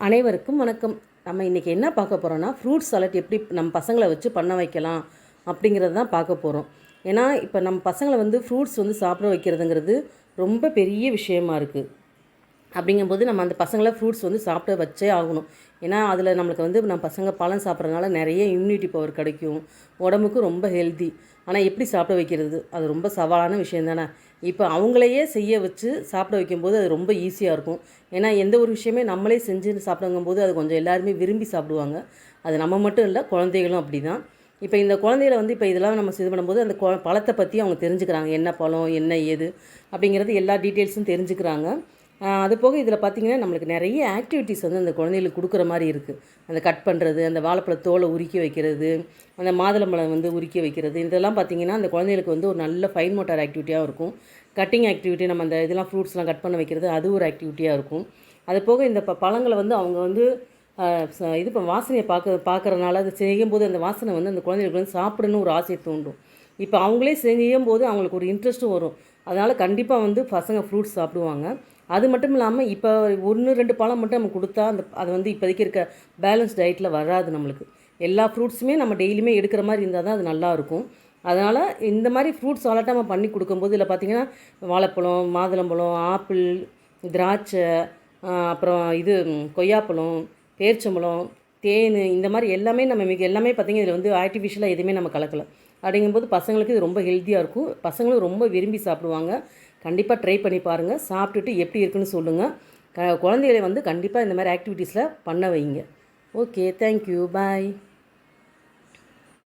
அனைவருக்கும் வணக்கம். நம்ம இன்றைக்கி என்ன பார்க்க போகிறோன்னா ஃப்ரூட் சாலட் எப்படி நம்ம பசங்களை வச்சு பண்ண வைக்கலாம் அப்படிங்கிறது தான் பார்க்க போகிறோம் ஏன்னா இப்போ நம்ம பசங்களை வந்து ஃப்ரூட்ஸ் வந்து சாப்பிட வைக்கிறதுங்கிறது ரொம்ப பெரிய விஷயமா இருக்குது அப்படிங்கும்போது நம்ம அந்த பசங்களை ஃப்ரூட்ஸ் வந்து சாப்பிட வச்சே ஆகணும். ஏன்னா அதில் நம்மளுக்கு வந்து நம்ம பசங்க பழம் சாப்பிட்றதுனால நிறைய இம்யூனிட்டி பவர் கிடைக்கும். உடம்புக்கு ரொம்ப ஹெல்தி ஆனால் எப்படி சாப்பிட வைக்கிறது? அது ரொம்ப சவாலான விஷயம் தானே? இப்போ அவங்களையே செய்ய வச்சு சாப்பிட வைக்கும்போது அது ரொம்ப ஈஸியாக இருக்கும். ஏன்னா எந்த ஒரு விஷயமே நம்மளே செஞ்சு சாப்பிடுங்கும்போது அது கொஞ்சம் எல்லாருமே விரும்பி சாப்பிடுவாங்க. அது நம்ம மட்டும் இல்லை குழந்தைகளும் அப்படி தான் இப்போ இந்த குழந்தைகளை வந்து இப்போ இதெல்லாம் நம்ம இது பண்ணும்போது அந்த பழத்தை பற்றி அவங்க தெரிஞ்சுக்கிறாங்க. என்ன பழம் என்ன ஏது அப்படிங்கிறது எல்லா டீட்டெயில்ஸும் தெரிஞ்சுக்கிறாங்க. அது போக இதில் பார்த்தீங்கன்னா நம்மளுக்கு நிறைய ஆக்டிவிட்டீஸ் வந்து அந்த குழந்தைகளுக்கு கொடுக்குற மாதிரி இருக்குது அந்த கட் பண்ணுறது அந்த வாழைப்பழ தோலை உருக்கி வைக்கிறது அந்த மாதுளம்பழம் வந்து உருக்கி வைக்கிறது. இதெல்லாம் பார்த்தீங்கன்னா அந்த குழந்தைகளுக்கு வந்து ஒரு நல்ல ஃபைன் மோட்டார் ஆக்டிவிட்டியாக இருக்கும். கட்டிங் ஆக்டிவிட்டி நம்ம அந்த இதெல்லாம் ஃப்ரூட்ஸ்லாம் கட் பண்ண வைக்கிறது அது ஒரு ஆக்டிவிட்டியாக இருக்கும். அது போக இந்த ப பழங்களை வந்து அவங்க வந்து இது இப்போ வாசனையை பார்க்க பார்க்குறனால அது செய்யும்போது அந்த வாசனை வந்து அந்த குழந்தைகளுக்கு வந்து சாப்பிடணும்னு ஒரு ஆசையை தூண்டும். இப்போ அவங்களே செய்யும்போது அவங்களுக்கு ஒரு இன்ட்ரெஸ்ட்டும் வரும். அதனால் கண்டிப்பாக வந்து பசங்க ஃப்ரூட்ஸ் சாப்பிடுவாங்க. அது மட்டும் இல்லாமல் இப்போ ஒன்று ரெண்டு பழம் மட்டும் நம்ம கொடுத்தா அந்த அது வந்து இப்போதைக்கு இருக்க பேலன்ஸ் டயட்டில் வராது நம்மளுக்கு. எல்லா ஃப்ரூட்ஸுமே நம்ம டெய்லியுமே எடுக்கிற மாதிரி இருந்தால் தான் அது நல்லாயிருக்கும் அதனால் இந்த மாதிரி ஃப்ரூட்ஸ் சாலட்டாக நம்ம பண்ணி கொடுக்கும்போது இதில் பார்த்தீங்கன்னா வாழைப்பழம் மாதுளம்பழம் ஆப்பிள் திராட்சை அப்புறம் இது கொய்யாப்பழம் பேரிச்சம்பழம் தேன் இந்த மாதிரி எல்லாமே நம்ம மிக எல்லாமே பார்த்திங்கன்னா இதில் வந்து ஆர்டிஃபிஷியலாக எதுவுமே நம்ம கலக்கலை. அப்படிங்கும்போது பசங்களுக்கு இது ரொம்ப ஹெல்த்தியாக இருக்கும். பசங்களும் ரொம்ப விரும்பி சாப்பிடுவாங்க. கண்டிப்பாக ட்ரை பண்ணி பாருங்கள் சாப்பிட்டுட்டு எப்படி இருக்குன்னு சொல்லுங்கள் க குழந்தைகளை வந்து கண்டிப்பாக இந்த மாதிரி ஆக்டிவிட்டீஸில் பண்ண வைங்க. Okay thank you bye